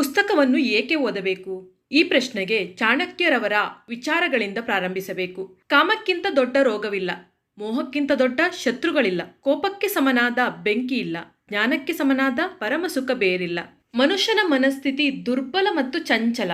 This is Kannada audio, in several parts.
ಪುಸ್ತಕವನ್ನು ಏಕೆ ಓದಬೇಕು? ಈ ಪ್ರಶ್ನೆಗೆ ಚಾಣಕ್ಯರವರ ವಿಚಾರಗಳಿಂದ ಪ್ರಾರಂಭಿಸಬೇಕು. ಕಾಮಕ್ಕಿಂತ ದೊಡ್ಡ ರೋಗವಿಲ್ಲ. ಮೋಹಕ್ಕಿಂತ ದೊಡ್ಡ ಶತ್ರುಗಳಿಲ್ಲ. ಕೋಪಕ್ಕೆ ಸಮನಾದ ಬೆಂಕಿ ಇಲ್ಲ. ಜ್ಞಾನಕ್ಕೆ ಸಮನಾದ ಪರಮಸುಖ ಬೇರಿಲ್ಲ. ಮನುಷ್ಯನ ಮನಸ್ಥಿತಿ ದುರ್ಬಲ ಮತ್ತು ಚಂಚಲ.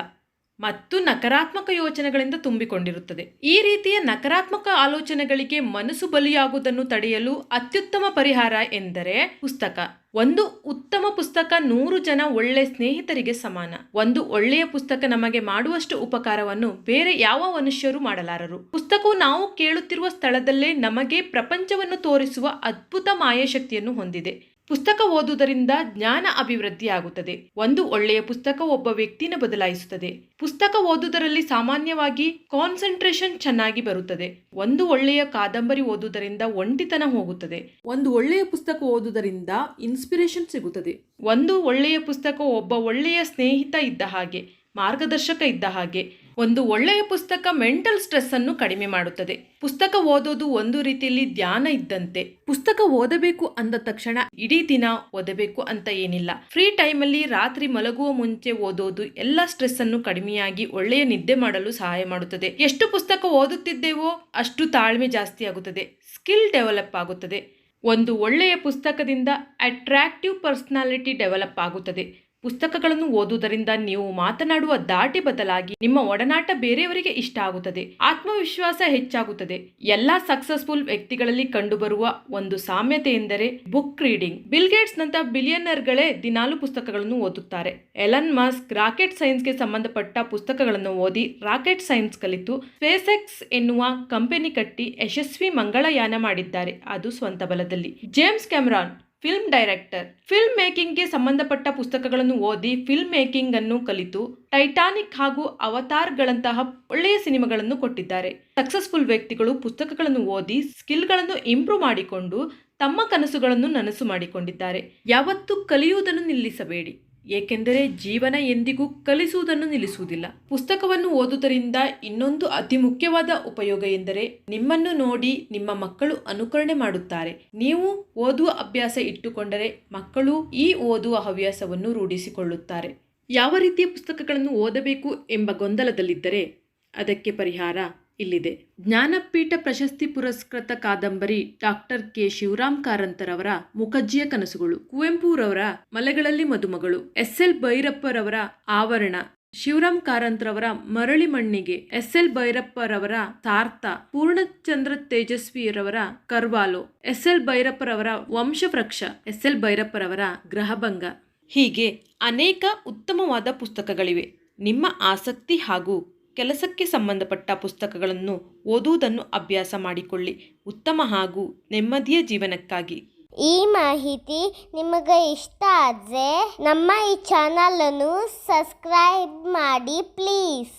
ಮತ್ತು ನಕಾರಾತ್ಮಕ ಯೋಚನೆಗಳಿಂದ ತುಂಬಿಕೊಂಡಿರುತ್ತದೆ. ಈ ರೀತಿಯ ನಕಾರಾತ್ಮಕ ಆಲೋಚನೆಗಳಿಗೆ ಮನಸ್ಸು ಬಲಿಯಾಗುವುದನ್ನು ತಡೆಯಲು ಅತ್ಯುತ್ತಮ ಪರಿಹಾರ ಎಂದರೆ ಪುಸ್ತಕ. ಒಂದು ಉತ್ತಮ ಪುಸ್ತಕ ನೂರು ಜನ ಒಳ್ಳೆ ಸ್ನೇಹಿತರಿಗೆ ಸಮಾನ. ಒಂದು ಒಳ್ಳೆಯ ಪುಸ್ತಕ ನಮಗೆ ಮಾಡುವಷ್ಟು ಉಪಕಾರವನ್ನು ಬೇರೆ ಯಾವ ಮನುಷ್ಯರು ಮಾಡಲಾರರು. ಪುಸ್ತಕವು ನಾವು ಕೇಳುತ್ತಿರುವ ಸ್ಥಳದಲ್ಲೇ ನಮಗೆ ಪ್ರಪಂಚವನ್ನು ತೋರಿಸುವ ಅದ್ಭುತ ಮಾಯಶಕ್ತಿಯನ್ನು ಹೊಂದಿದೆ. ಪುಸ್ತಕ ಓದುವುದರಿಂದ ಜ್ಞಾನ ಅಭಿವೃದ್ಧಿಯಾಗುತ್ತದೆ. ಒಂದು ಒಳ್ಳೆಯ ಪುಸ್ತಕ ಒಬ್ಬ ವ್ಯಕ್ತಿನ ಬದಲಾಯಿಸುತ್ತದೆ. ಪುಸ್ತಕ ಓದುವುದರಲ್ಲಿ ಸಾಮಾನ್ಯವಾಗಿ ಕಾನ್ಸಂಟ್ರೇಷನ್ ಚೆನ್ನಾಗಿ ಬರುತ್ತದೆ. ಒಂದು ಒಳ್ಳೆಯ ಕಾದಂಬರಿ ಓದುವುದರಿಂದ ಒಂಟಿತನ ಹೋಗುತ್ತದೆ. ಒಂದು ಒಳ್ಳೆಯ ಪುಸ್ತಕ ಓದುವುದರಿಂದ ಇನ್ಸ್ಪಿರೇಷನ್ ಸಿಗುತ್ತದೆ. ಒಂದು ಒಳ್ಳೆಯ ಪುಸ್ತಕ ಒಬ್ಬ ಒಳ್ಳೆಯ ಸ್ನೇಹಿತ ಇದ್ದ ಹಾಗೆ ಮಾರ್ಗದರ್ಶಕ ಇದ್ದ ಹಾಗೆ ಒಂದು ಒಳ್ಳೆಯ ಪುಸ್ತಕ ಮೆಂಟಲ್ ಸ್ಟ್ರೆಸ್ ಅನ್ನು ಕಡಿಮೆ ಮಾಡುತ್ತದೆ. ಪುಸ್ತಕ ಓದೋದು ಒಂದು ರೀತಿಯಲ್ಲಿ ಧ್ಯಾನ ಇದ್ದಂತೆ. ಪುಸ್ತಕ ಓದಬೇಕು ಅಂದ ತಕ್ಷಣ ಇಡೀ ದಿನ ಓದಬೇಕು ಅಂತ ಏನಿಲ್ಲ. ಫ್ರೀ ಟೈಮಲ್ಲಿ ರಾತ್ರಿ ಮಲಗುವ ಮುಂಚೆ ಓದೋದು ಎಲ್ಲ ಸ್ಟ್ರೆಸ್ ಅನ್ನು ಕಡಿಮೆಯಾಗಿ ಒಳ್ಳೆಯ ನಿದ್ದೆ ಮಾಡಲು ಸಹಾಯ ಮಾಡುತ್ತದೆ. ಎಷ್ಟು ಪುಸ್ತಕ ಓದುತ್ತಿದ್ದೇವೋ ಅಷ್ಟು ತಾಳ್ಮೆ ಜಾಸ್ತಿ ಆಗುತ್ತದೆ. ಸ್ಕಿಲ್ ಡೆವಲಪ್ ಆಗುತ್ತದೆ. ಒಂದು ಒಳ್ಳೆಯ ಪುಸ್ತಕದಿಂದ ಅಟ್ರಾಕ್ಟಿವ್ ಪರ್ಸ್ನಾಲಿಟಿ ಡೆವಲಪ್ ಆಗುತ್ತದೆ. ಪುಸ್ತಕಗಳನ್ನು ಓದುವುದರಿಂದ ನೀವು ಮಾತನಾಡುವ ದಾಟಿ ಬದಲಾಗಿ ನಿಮ್ಮ ಒಡನಾಟ ಬೇರೆಯವರಿಗೆ ಇಷ್ಟ ಆಗುತ್ತದೆ. ಆತ್ಮವಿಶ್ವಾಸ ಹೆಚ್ಚಾಗುತ್ತದೆ. ಎಲ್ಲಾ ಸಕ್ಸಸ್ಫುಲ್ ವ್ಯಕ್ತಿಗಳಲ್ಲಿ ಕಂಡುಬರುವ ಒಂದು ಸಾಮ್ಯತೆ ಎಂದರೆ ಬುಕ್ ರೀಡಿಂಗ್ ಬಿಲ್ ಗೇಟ್ಸ್ ಬಿಲಿಯನರ್ಗಳೇ ದಿನಾಲು ಪುಸ್ತಕಗಳನ್ನು ಓದುತ್ತಾರೆ. ಎಲನ್ ಮಸ್ಕ್ ರಾಕೆಟ್ ಸೈನ್ಸ್ಗೆ ಸಂಬಂಧಪಟ್ಟ ಪುಸ್ತಕಗಳನ್ನು ಓದಿ ರಾಕೆಟ್ ಸೈನ್ಸ್ ಕಲಿತು ಸ್ಪೇಸ್ ಎಕ್ಸ್ ಎನ್ನುವ ಕಂಪನಿ ಕಟ್ಟಿ ಯಶಸ್ವಿ ಮಂಗಳಯಾನ ಮಾಡಿದ್ದಾರೆ. ಅದು ಸ್ವಂತ ಬಲದಲ್ಲಿ. James Cameron film director film ಮೇಕಿಂಗ್ಗೆ ಸಂಬಂಧಪಟ್ಟ ಪುಸ್ತಕಗಳನ್ನು ಓದಿ ಫಿಲ್ಮ್ ಮೇಕಿಂಗ್ ಅನ್ನು ಕಲಿತು ಟೈಟಾನಿಕ್ ಹಾಗೂ ಅವತಾರ್ಗಳಂತಹ ಒಳ್ಳೆಯ ಸಿನಿಮಾಗಳನ್ನು ಕೊಟ್ಟಿದ್ದಾರೆ. ಸಕ್ಸಸ್ಫುಲ್ ವ್ಯಕ್ತಿಗಳು ಪುಸ್ತಕಗಳನ್ನು ಓದಿ ಸ್ಕಿಲ್ಗಳನ್ನು ಇಂಪ್ರೂವ್ ಮಾಡಿಕೊಂಡು ತಮ್ಮ ಕನಸುಗಳನ್ನು ನನಸು ಮಾಡಿಕೊಂಡಿದ್ದಾರೆ. ಯಾವತ್ತೂ ಕಲಿಯುವುದನ್ನು ನಿಲ್ಲಿಸಬೇಡಿ. ಏಕೆಂದರೆ ಜೀವನ ಎಂದಿಗೂ ಕಲಿಸುವುದನ್ನು ನಿಲ್ಲಿಸುವುದಿಲ್ಲ. ಪುಸ್ತಕವನ್ನು ಓದುವುದರಿಂದ ಇನ್ನೊಂದು ಅತಿ ಮುಖ್ಯವಾದ ಉಪಯೋಗ ಎಂದರೆ ನಿಮ್ಮನ್ನು ನೋಡಿ ನಿಮ್ಮ ಮಕ್ಕಳು ಅನುಕರಣೆ ಮಾಡುತ್ತಾರೆ. ನೀವು ಓದುವ ಅಭ್ಯಾಸ ಇಟ್ಟುಕೊಂಡರೆ ಮಕ್ಕಳು ಈ ಓದುವ ಹವ್ಯಾಸವನ್ನು ರೂಢಿಸಿಕೊಳ್ಳುತ್ತಾರೆ. ಯಾವ ರೀತಿಯ ಪುಸ್ತಕಗಳನ್ನು ಓದಬೇಕು ಎಂಬ ಗೊಂದಲದಲ್ಲಿದ್ದರೆ ಅದಕ್ಕೆ ಪರಿಹಾರ ಇಲ್ಲಿದೆ. ಜ್ಞಾನಪೀಠ ಪ್ರಶಸ್ತಿ ಪುರಸ್ಕೃತ ಕಾದಂಬರಿ ಡಾಕ್ಟರ್ ಕೆ. ಶಿವರಾಮ್ ಕಾರಂತರವರ ಮುಖಜ್ಜಿಯ ಕನಸುಗಳು, ಕುವೆಂಪುರವರ ಮಲೆಗಳಲ್ಲಿ ಮದುಮಗಳು, ಎಸ್. ಎಲ್. ಭೈರಪ್ಪರವರ ಆವರಣ, ಶಿವರಾಮ್ ಕಾರಂತರವರ ಮರಳಿ ಮಣ್ಣಿಗೆ, ಎಸ್. ಎಲ್. ಭೈರಪ್ಪರವರ ಸಾರ್ಥ ಪೂರ್ಣಚಂದ್ರ ತೇಜಸ್ವಿಯರವರ ಕರ್ವಾಲೋ, ಎಸ್. ಎಲ್. ಭೈರಪ್ಪರವರ ವಂಶವೃಕ್ಷ, ಎಸ್. ಎಲ್. ಭೈರಪ್ಪರವರ ಗ್ರಹಭಂಗ ಹೀಗೆ ಅನೇಕ ಉತ್ತಮವಾದ ಪುಸ್ತಕಗಳಿವೆ. ನಿಮ್ಮ ಆಸಕ್ತಿ ಹಾಗೂ ಕೆಲಸಕ್ಕೆ ಸಂಬಂಧಪಟ್ಟ ಪುಸ್ತಕಗಳನ್ನು ಓದುವುದನ್ನು ಅಭ್ಯಾಸ ಮಾಡಿಕೊಳ್ಳಿ. ಉತ್ತಮ ಹಾಗೂ ನೆಮ್ಮದಿಯ ಜೀವನಕ್ಕಾಗಿ. ಈ ಮಾಹಿತಿ ನಿಮಗೆ ಇಷ್ಟ ಆದರೆ ನಮ್ಮ ಈ ಚಾನಲನ್ನು ಸಬ್ಸ್ಕ್ರೈಬ್ ಮಾಡಿ ಪ್ಲೀಸ್.